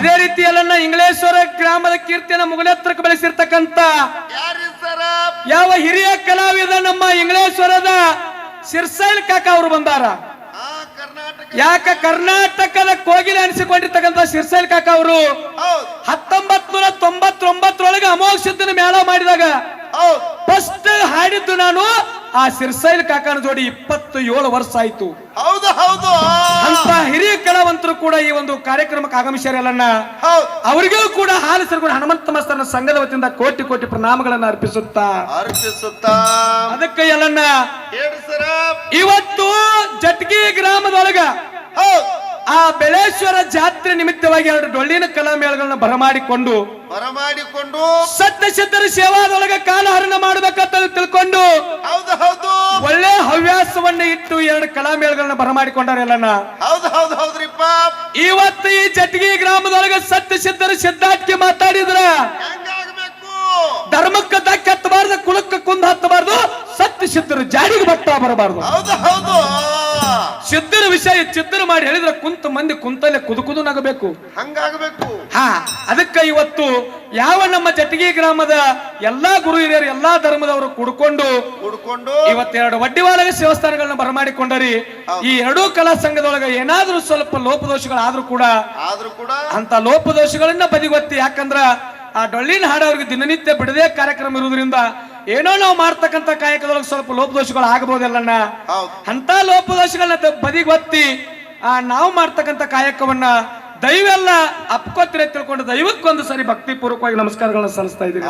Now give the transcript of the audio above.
ಅದೇ ರೀತಿಯಲ್ಲನ್ನ ಇಂಗ್ಲೇಶ್ವರ ಗ್ರಾಮದ ಕೀರ್ತಿಯನ್ನ ಮುಗಲೆತ್ರಕ್ಕೆ ಬೆಳೆಸಿರ್ತಕ್ಕಂತ ಯಾವ ಹಿರಿಯ ಕಲಾವಿದ ನಮ್ಮ ಇಂಗ್ಲೇಶ್ವರದ ಶಿರ್ಸೈಲ್ ಕಾಕ ಅವರು ಬಂದಾರ? ಯಾಕ ಕರ್ನಾಟಕದ ಕೋಗಿಲೆ ಅನಿಸಿಕೊಂಡಿರ್ತಕ್ಕಂತ ಸಿರ್ಸೈಲ್ ಕಾಕ ಅವರು ಹತ್ತೊಂಬತ್ ನೂರ ತೊಂಬತ್ತೊಂಬತ್ತರೊಳಗೆ ಅಮೋಘ ಸಿದ್ಧನ ಮೇಳ ಮಾಡಿದಾಗ ಫಸ್ಟ್ ಹಾಡಿದ್ದು ನಾನು ಆ ಸಿರ್ಸೈಲ್ ಕಾಕನ ಜೋಡಿ ಇಪ್ಪತ್ತು ಏಳು ವರ್ಷ ಆಯ್ತು. ಹೌದು ಹೌದು. ಕಲಾವಂತರು ಕೂಡ ಈ ಒಂದು ಕಾರ್ಯಕ್ರಮಕ್ಕೆ ಆಗಮಿಸ್ಯಾರಲ್ಲನ್ನ ಹೌದ್. ಅವರಿಗೂ ಕೂಡ ಹಾಲು ಕೂಡ ಹನುಮಂತ ಮಸ್ತನ ಸಂಘದ ವತಿಯಿಂದ ಕೋಟಿ ಕೋಟಿ ಪ್ರಣಾಮಗಳನ್ನು ಅರ್ಪಿಸುತ್ತಾ. ಅರ್ಪಿಸುತ್ತಾ. ಅದಕ್ಕೆ ಎಲ್ಲಣ್ಣ ಇವತ್ತು ಜಟ್ಗಿ ಗ್ರಾಮದೊಳಗ ಆ ಬೆಳೇಶ್ವರ ಜಾತ್ರೆ ನಿಮಿತ್ತವಾಗಿ ಎರಡು ಡೊಳ್ಳಿನ ಕಲಾ ಮೇಳಗಳನ್ನ ಬರಮಾಡಿಕೊಂಡು ಬರಮಾಡಿಕೊಂಡು ಸತ್ಯ ಸಿದ್ಧರ ಸೇವಾದೊಳಗ ಕಾಲಹರಣ ಮಾಡಬೇಕಂತ ತಿಳ್ಕೊಂಡು ಹೌದು ಹೌದು ಒಳ್ಳೆ ಇಟ್ಟು ಎರಡು ಕಲಾ ಮೇಳಗಳನ್ನ ಬರಮಾಡಿಕೊಂಡಾರ ಎಲ್ಲನ್ನ ಹೌದು ಹೌದು ಹೌದ್ರಿಪ್ಪ ಇವತ್ತು ಈ ಜಟ್ಗಿ ಗ್ರಾಮದೊಳಗೆ ಸತ್ಯ ಸಿದ್ಧರು ಸಿದ್ಧಾರ್ಥಿ ಮಾತಾಡಿದ್ರ ಧರ್ಮಕ್ಕೆ ಧಕ್ಕೆ ಹತ್ತಬಾರ್ದು ಕುಲಕ್ಕ ಕುಂದ ಹತ್ತಬಾರ್ದು ಸತ್ಯ ಸಿದ್ಧರು ಜಾಡಿಗೆ ಬಟ್ಟ ಬರಬಾರ್ದು. ಹೌದು ಹೌದು. ಸಿದ್ಧರ ವಿಷಯ ಚಿತ್ರ ಮಾಡಿ ಹೇಳಿದ್ರೆ ಕುಂತ ಮಂದಿ ಕುಂತಲ್ಲೇ ಕುದುಕುದು ಕುದು ನಗಬೇಕು. ಹಂಗಾಗಬೇಕು. ಹಾ ಅದಕ್ಕೆ ಇವತ್ತು ಯಾವ ನಮ್ಮ ಜಟಗಿ ಗ್ರಾಮದ ಎಲ್ಲಾ ಗುರು ಹಿರಿಯರು ಎಲ್ಲಾ ಧರ್ಮದವರು ಕುಡ್ಕೊಂಡು ಕುಡ್ಕೊಂಡು ಇವತ್ತೆರಡು ವಡ್ಡಿವಾಲಗ ದೇವಸ್ಥಾನಗಳನ್ನ ಬರಮಾಡಿಕೊಂಡರಿ ಈ ಎರಡೂ ಕಲಾ ಸಂಘದೊಳಗೆ ಏನಾದ್ರೂ ಸ್ವಲ್ಪ ಲೋಪದೋಷಗಳಾದ್ರೂ ಕೂಡ ಆದ್ರೂ ಕೂಡ ಅಂತ ಲೋಪದೋಷಗಳನ್ನ ಬದಿಗೊತ್ತಿ. ಯಾಕಂದ್ರ ಆ ಡೊಳ್ಳಿನ ಹಾಡೋರಿಗೆ ದಿನನಿತ್ಯ ಬಿಡದೆ ಕಾರ್ಯಕ್ರಮ ಇರುವುದರಿಂದ ಏನೋ ನಾವು ಮಾಡ್ತಕ್ಕಂಥ ಕಾಯಕದೊಳಗೆ ಸ್ವಲ್ಪ ಲೋಪದೋಷಗಳು ಆಗಬಹುದಲ್ಲಣ್ಣ? ಹೌದು. ಅಂತ ಲೋಪದೋಷಗಳನ್ನ ತ- ಬದಿಗೊತ್ತಿ ಆ ನಾವು ಮಾಡ್ತಕ್ಕಂಥ ಕಾಯಕವನ್ನ ದೈವೆಲ್ಲ ಅಪ್ಕೋತಿರ ತಿಳ್ಕೊಂಡು ದೈವಕ್ಕೊಂದು ಸರಿ ಭಕ್ತಿ ಪೂರ್ವಕವಾಗಿ ನಮಸ್ಕಾರಗಳನ್ನ ಸಲ್ಲಿಸ್ತಾ ಇದ್ದೀನಿ